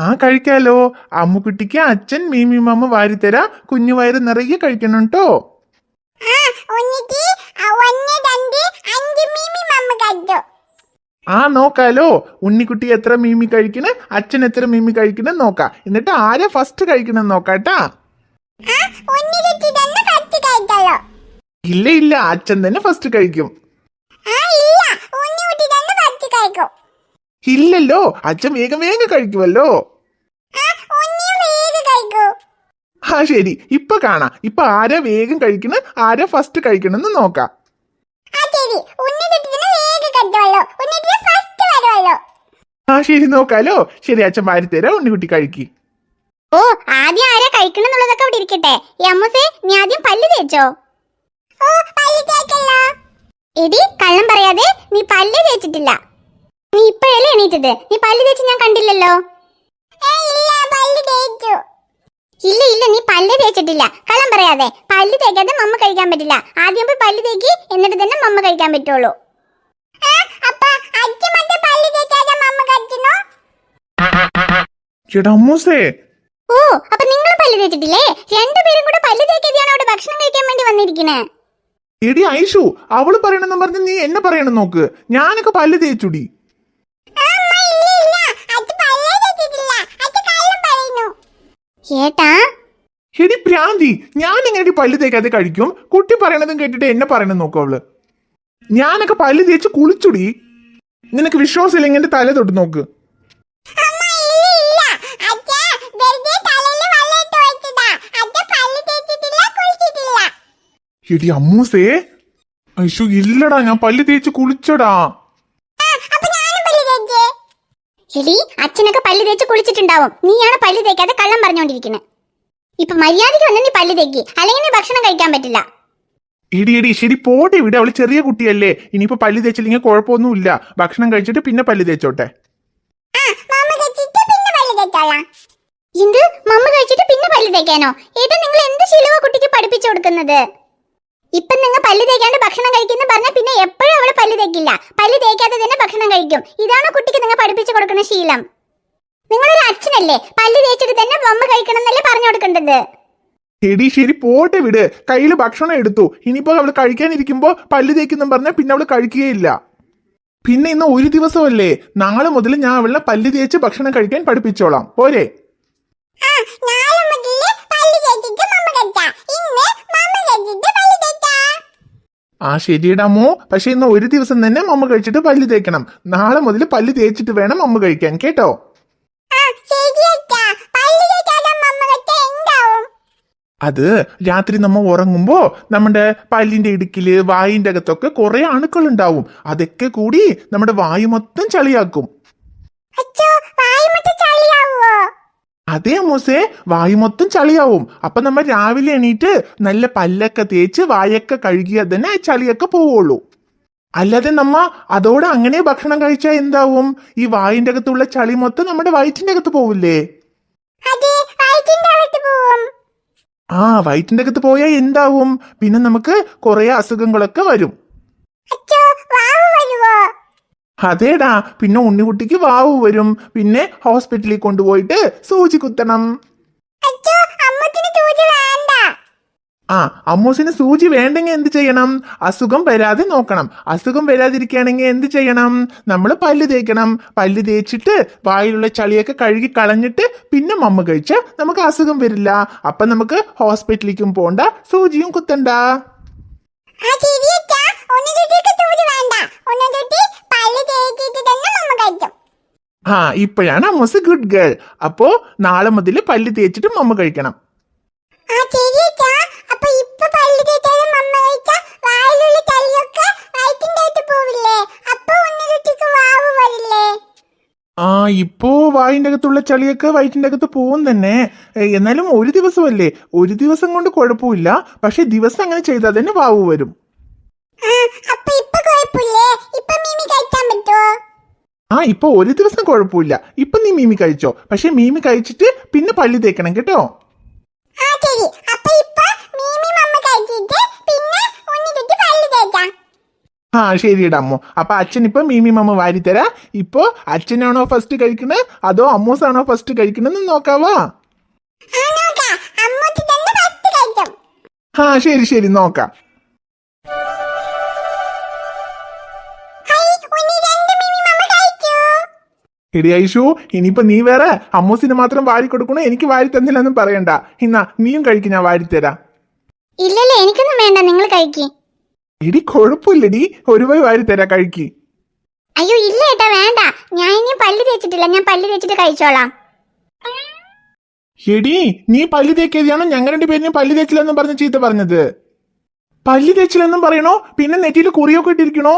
ആ കഴിക്കാലോ. അമ്മുക്കുട്ടിക്ക് അച്ഛൻ മീമി മാമ വാരിത്തരാ. കുഞ്ഞു വയറ് നിറയെ കഴിക്കണം കേട്ടോ ആ നോക്കാലോ. ഉണ്ണിക്കുട്ടി എത്ര മീമി കഴിക്കണേ അച്ഛൻ എത്ര മീമി കഴിക്കണേ നോക്കാം. എന്നിട്ട് ആരെ ഫസ്റ്റ് കഴിക്കണം നോക്കാട്ടാ ഇല്ല ഇല്ല. അച്ഛൻ തന്നെ ഫസ്റ്റ് കഴിക്കും ആ ഇല്ല ഒന്നിട്ട് തന്നെ കത്തി കഴിക്കും ഇല്ലല്ലോ. അച്ഛൻ വേഗം വേഗം കഴിക്കുമല്ലോ. ആ ശരി. ഇപ്പൊ കാണാ. ഇപ്പൊ ആരാ വേഗം കഴിക്കണ ആരാ ഫസ്റ്റ് കഴിക്കണമെന്ന് നോക്കാം. ആ ശരി. നോക്കാലോ. ശരി അച്ഛൻ വാരിത്തരാ ഉണ്ണിക്കുട്ടി കഴിക്കി. ഓ ആദ്യം ആരാ കഴിക്കണം എന്നുള്ളതൊക്കെ അവിടെ ഇരിക്കട്ടെ. ഈ അമ്മൂസേ നീ ആദ്യം പല്ല് തേച്ചോ. എടി കള്ളം പറയാതെ നീ പല്ല് തേച്ചിട്ടില്ല. നീ ഇപ്പഴല്ലേ എണീറ്റത്? നീ പല്ല് തേച്ച് ഞാൻ കണ്ടില്ലല്ലോ. ഇല്ല ഇല്ല നീ പല്ല് തേച്ചിട്ടില്ല. കള്ളം പറയാതെ. പല്ല് തേക്കാതെ മമ്മ കഴിക്കാൻ പറ്റില്ല. ആദ്യം പോയി പല്ല് തേക്കി എന്നിട്ട് തന്നെ മമ്മ കഴിക്കാൻ പറ്റുള്ളൂ. ഓ അപ്പൊ നിങ്ങൾ പല്ല് തേച്ചിട്ടില്ലേ? രണ്ടുപേരും കൂടെ പല്ല് തേക്കാതെയാണ് അവിടെ ഭക്ഷണം കഴിക്കാൻ വേണ്ടി വന്നിരിക്കണേ? എടി ഐഷു അവൾ പറയണെന്ന് പറഞ്ഞ് നീ എന്നെ പറയണം നോക്ക്. ഞാനൊക്കെ പല്ല് തേച്ചുടി. ഏട്ടാ എടി പ്രാന്തി ഞാൻ എങ്ങനെ പല്ല് തേക്കാതെ കഴിക്കും? കുട്ടി പറയണതും കേട്ടിട്ട് എന്നെ പറയണത് നോക്കും അവൾ. ഞാനൊക്കെ പല്ല് തേച്ച് കുളിച്ചുടി. നിനക്ക് വിശ്വാസമില്ലെങ്കിൽ എന്റെ തല തൊട്ട് നോക്ക്. എടി അമ്മൂസേ. ഐഷു ഇല്ലടാ ഞാൻ പല്ല് തേച്ച് കുളിച്ചടാ. എടി അച്ഛനൊക്കെ പല്ല് തേച്ച് കുളിച്ചിട്ടുണ്ടാവും. നീയാണ് പല്ല് തേക്കാതെ കള്ളം പറഞ്ഞോണ്ടിരിക്കുന്നത് ഇപ്പൊ മര്യാദയ്ക്ക് വന്ന് നീ പല്ല് തേക്കി. അല്ലെങ്കിൽ നീ ഭക്ഷണം കഴിക്കാൻ പറ്റില്ല. ഇടി ഇടി ശരി പോട്ടെ ഇവിടെ. അവൾ ചെറിയ കുട്ടിയല്ലേ. ഇനിയിപ്പോ പല്ല് തേച്ചില്ലെങ്കിൽ കുഴപ്പമൊന്നുമില്ല. ഭക്ഷണം കഴിച്ചിട്ട് പിന്നെ പല്ല് തേച്ചോട്ടെ. എന്ത് മമ്മ കഴിച്ചിട്ട് പിന്നെ പല്ല് തേക്കാനോ? ഏതാ നിങ്ങൾ എന്ത് ശിലുവ കുട്ടിക്ക് പഠിപ്പിച്ചു കൊടുക്കുന്നത്? ഇപ്പൊ നിങ്ങൾ പല്ല് തേക്കാണ്ട് ഭക്ഷണം കഴിക്കുന്നു പറഞ്ഞാൽ പിന്നെ എപ്പോഴും അവൾ പല്ല് തേക്കില്ല. പല്ല് തേക്കാതെ തന്നെ ഭക്ഷണം കഴിക്കും. ഇതാണ് കുട്ടിക്ക് നിങ്ങൾ പഠിപ്പിച്ചു കൊടുക്കുന്ന ശീലം. നിങ്ങളൊരു അച്ഛനല്ലേ? പല്ല് തേച്ചിട്ട് തന്നെ മമ്മ കഴിക്കണം എന്നല്ലേ പറഞ്ഞു കൊടുക്കേണ്ടത്. എടി ശരി പോട്ടെ വിട്. കയ്യിൽ ഭക്ഷണം എടുത്തു. ഇനിയിപ്പോ അവൾ കഴിക്കാനിരിക്കുമ്പോ പല്ല് തേക്കുന്നു പറഞ്ഞാൽ പിന്നെ അവൾ കഴിക്കുകയില്ല. പിന്നെ ഇന്ന് ഒരു ദിവസമല്ലേ? നാളെ മുതൽ ഞാൻ അവളെ പല്ല് തേച്ച് ഭക്ഷണം കഴിക്കാൻ പഠിപ്പിച്ചോളാം. പോരെ? ആ ശരിയടാമോ പക്ഷെ ഇന്ന് ഒരു ദിവസം തന്നെ അമ്മ കഴിച്ചിട്ട് പല്ല് തേക്കണം. നാളെ മുതൽ പല്ല് തേച്ചിട്ട് വേണം അമ്മ കഴിക്കാൻ. കേട്ടോ? അത് രാത്രി നമ്മ ഉറങ്ങുമ്പോ നമ്മുടെ പല്ലിന്റെ ഇടുക്കിൽ വായിന്റെ അകത്തൊക്കെ കുറെ അണുക്കൾ ഉണ്ടാവും അതൊക്കെ കൂടി നമ്മുടെ വായു മൊത്തം ചളിയാക്കും. അതേ മൂസേ വായു മൊത്തം ചളിയാവും. അപ്പൊ നമ്മൾ രാവിലെ എണീറ്റ് നല്ല പല്ലൊക്കെ തേച്ച് വായൊക്കെ കഴുകിയാൽ തന്നെ ആ ചളിയൊക്കെ പോവുള്ളൂ. അല്ലാതെ നമ്മ അതോടെ അങ്ങനെ ഭക്ഷണം കഴിച്ചാൽ എന്താവും? ഈ വായിന്റെ അകത്തുള്ള ചളി മൊത്തം നമ്മുടെ വയറ്റിന്റെ അകത്ത് പോവില്ലേ? ആ വയറ്റിന്റെ അകത്ത് പോയാൽ എന്താവും? പിന്നെ നമുക്ക് കുറെ അസുഖങ്ങളൊക്കെ വരും. അതേടാ പിന്നെ ഉണ്ണിക്കുട്ടിക്ക് വാവ് വരും. പിന്നെ ഹോസ്പിറ്റലിൽ കൊണ്ടുപോയിട്ട് സൂചി കുത്തണം. ആ അമ്മൂസിന് സൂചി വേണ്ടെങ്കിൽ എന്ത് ചെയ്യണം? അസുഖം വരാതെ നോക്കണം. അസുഖം വരാതിരിക്കുകയാണെങ്കിൽ എന്ത് ചെയ്യണം? നമ്മൾ പല്ല് തേക്കണം. പല്ല് തേച്ചിട്ട് വായിലുള്ള ചളിയൊക്കെ കഴുകി കളഞ്ഞിട്ട് പിന്നെ മമ്മ കഴിച്ച നമുക്ക് അസുഖം വരില്ല. അപ്പൊ നമുക്ക് ഹോസ്പിറ്റലിലേക്കും പോണ്ട. സൂചിയും കുത്തണ്ട. ആ ഇപ്പോഴാണ് അമ്മൂസ് ഗുഡ് ഗേൾ അപ്പോ നാളെ മുതൽ പല്ല് തേച്ചിട്ട് മമ്മ കഴിക്കണം. ആ ഇപ്പോ വായിന്റെ അകത്തുള്ള ചളിയൊക്കെ വയറ്റിന്റെ അകത്ത് പോവും തന്നെ. ഏ, എന്നാലും ഒരു ദിവസമല്ലേ? ഒരു ദിവസം കൊണ്ട് കുഴപ്പമില്ല. പക്ഷെ ദിവസം അങ്ങനെ ചെയ്താൽ തന്നെ വാവ് വരും. ആ ഇപ്പൊ ഒരു ദിവസം കുഴപ്പമില്ല. ഇപ്പൊ നീ മീമി കഴിച്ചോ? പക്ഷെ മീമി കഴിച്ചിട്ട് പിന്നെ പള്ളി തേക്കണം കേട്ടോ. ആ ശരി. അപ്പൊ ഇപ്പൊ മീമി മമ്മ കഴിച്ചിട്ട് പിന്നെ ഉണ്ണിക്കുട്ടി പള്ളി തേക്കാം. ആ ശരിയുടെ അമ്മു. അപ്പൊ അച്ഛൻ ഇപ്പൊ മീമി മമ്മ വാരി തരാ ഇപ്പൊ അച്ഛനാണോ ഫസ്റ്റ് കഴിക്കണത് അതോ അമ്മൂസാണോ ഫസ്റ്റ് കഴിക്കണെന്ന് നോക്കാവാ. ആ നോക്കാം. അമ്മൂട്ടി തന്നെ ഫസ്റ്റ് കഴിക്കും. ആ ശരി ശരി. നോക്കാം. എടി ഐഷു ഇനിയിപ്പൊ നീ വേറെ അമ്മൂസിന് മാത്രം വാരി കൊടുക്കണോ എനിക്ക് വാരി തന്നില്ലെന്നും പറയണ്ട. ഇന്നാ നീയും കഴിക്ക് ഞാൻ വാരി തരാം ഇല്ലല്ലേ എനിക്കൊന്നും വേണ്ട നിങ്ങൾ കഴിക്കി. എടി കൊഴപ്പില്ലടി. ഒരു പോയി തരാ കഴിക്ക്. അയ്യോ ഇല്ല ഏട്ടാ വേണ്ട. ഞാൻ ഇനി പല്ല് തേച്ചിട്ടില്ല ഞാൻ പല്ല് തേച്ചിട്ട് കഴിച്ചോളാം. എടി നീ പല്ല് തേക്കിയതാണോ ഞങ്ങൾ രണ്ടുപേരും പല്ല് തേച്ചില്ലെന്നും പറഞ്ഞ് ചീത്ത പറഞ്ഞത്? പല്ല് തേച്ചില്ലെന്നും പറയണോ? പിന്നെ നെറ്റിയിൽ കുറിയൊക്കെ ഇട്ടിരിക്കണോ?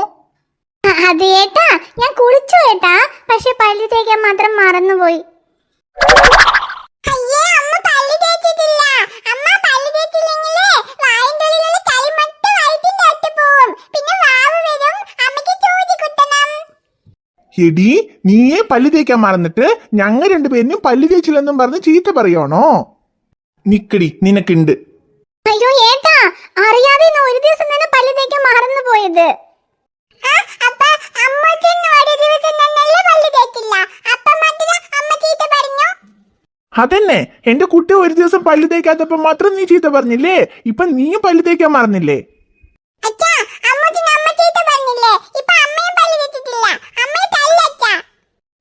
അത് ഏട്ടാ ഞാൻ കുളിച്ചു ഏട്ടാ. പക്ഷെ പല്ല് തേക്കാൻ മാത്രം മറന്നുപോയി. എടി നീയെ പല്ല് തേക്കാൻ മറന്നിട്ട് ഞങ്ങൾ രണ്ടുപേരിനും പല്ല് തേച്ചില്ലെന്നും പറഞ്ഞ് ചീത്ത പറയണോ നിക്കടി നിനക്കുണ്ട്. അയ്യോ ഏട്ടാ അറിയാതെ ഒരു ദിവസം തന്നെ പല്ല് തേക്കാൻ മറന്നു പോയത് അതന്നെ. എന്റെ കുട്ടി ഒരു ദിവസം പല്ല് തേക്കാത്തപ്പോ മാത്രം നീ ചീത്ത പറഞ്ഞില്ലേ? ഇപ്പൊ നീയും പല്ല് തേക്കാൻ മറന്നില്ലേ?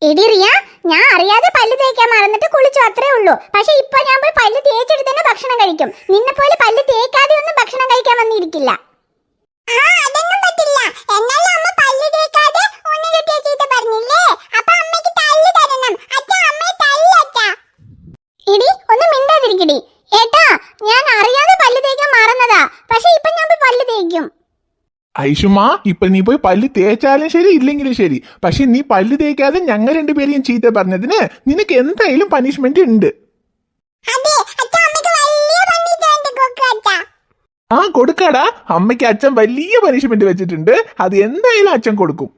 എടി റിയ ഞാൻ അറിയാതെ പല്ല് തേക്കാൻ മറന്നിട്ട് കുളിച്ചു അത്രേ ഉള്ളൂ. പക്ഷെ ഇപ്പൊ ഞാൻ പോയി പല്ല് തേച്ചിട്ട് തന്നെ ഭക്ഷണം കഴിക്കും. നിന്നെ പോലെ പല്ല് തേക്കാതെ ഒന്നും ഭക്ഷണം കഴിക്കാൻ വന്നിരിക്കില്ല എടി ഒന്ന് മിണ്ടാതിരിക്കടി ഏട്ടാ ഞാൻ അറിയാതെ പല്ല് തേക്കാൻ മറന്നതാ പക്ഷെ ഇപ്പൊ ഞാൻ പോയി പല്ല് തേക്കും ഐഷുമാ ഇപ്പൊ നീ പോയി പല്ല് തേച്ചാലും ശരി ഇല്ലെങ്കിലും ശരി. പക്ഷെ നീ പല്ല് തേക്കാതെ ഞങ്ങൾ രണ്ടുപേരെയും ചീത്ത പറഞ്ഞതിന് നിനക്ക് എന്തായാലും പനിഷ്മെന്റ് ഉണ്ട്. ആ കൊടുക്കാടാ. അമ്മയ്ക്ക് അച്ഛൻ വലിയ പനിഷ്മെന്റ് വെച്ചിട്ടുണ്ട്. അത് എന്തായാലും അച്ഛൻ കൊടുക്കും.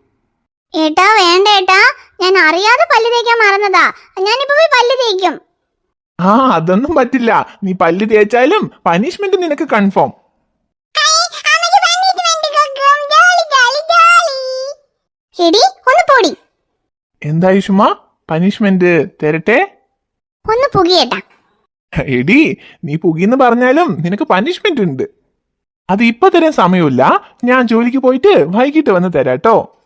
ഏട്ടാ വേണ്ട ഏട്ടാ. ഞാൻ അറിയാതെ പല്ല് തേക്കാൻ മറന്നതാ. ഞാനിപ്പോ പോയി പല്ല് തേക്കും. ആ അതൊന്നും പറ്റില്ല. നീ പല്ല് തേച്ചാലും പനിഷ്മെന്റ് നിനക്ക് കൺഫേം എടി ഒന്ന് പോടി. എന്തായി ഐഷുമാ പനിഷ്മെന്റ് തരട്ടെ? ഒന്ന് പുകിയേട്ടാ. എടി നീ പുകിന്ന് പറഞ്ഞാലും നിനക്ക് പനിഷ്മെന്റ് ഉണ്ട്. അത് ഇപ്പൊ തരാൻ സമയമില്ല. ഞാൻ ജോലിക്ക് പോയിട്ട് വൈകിട്ട് വന്ന് തരാട്ടോ.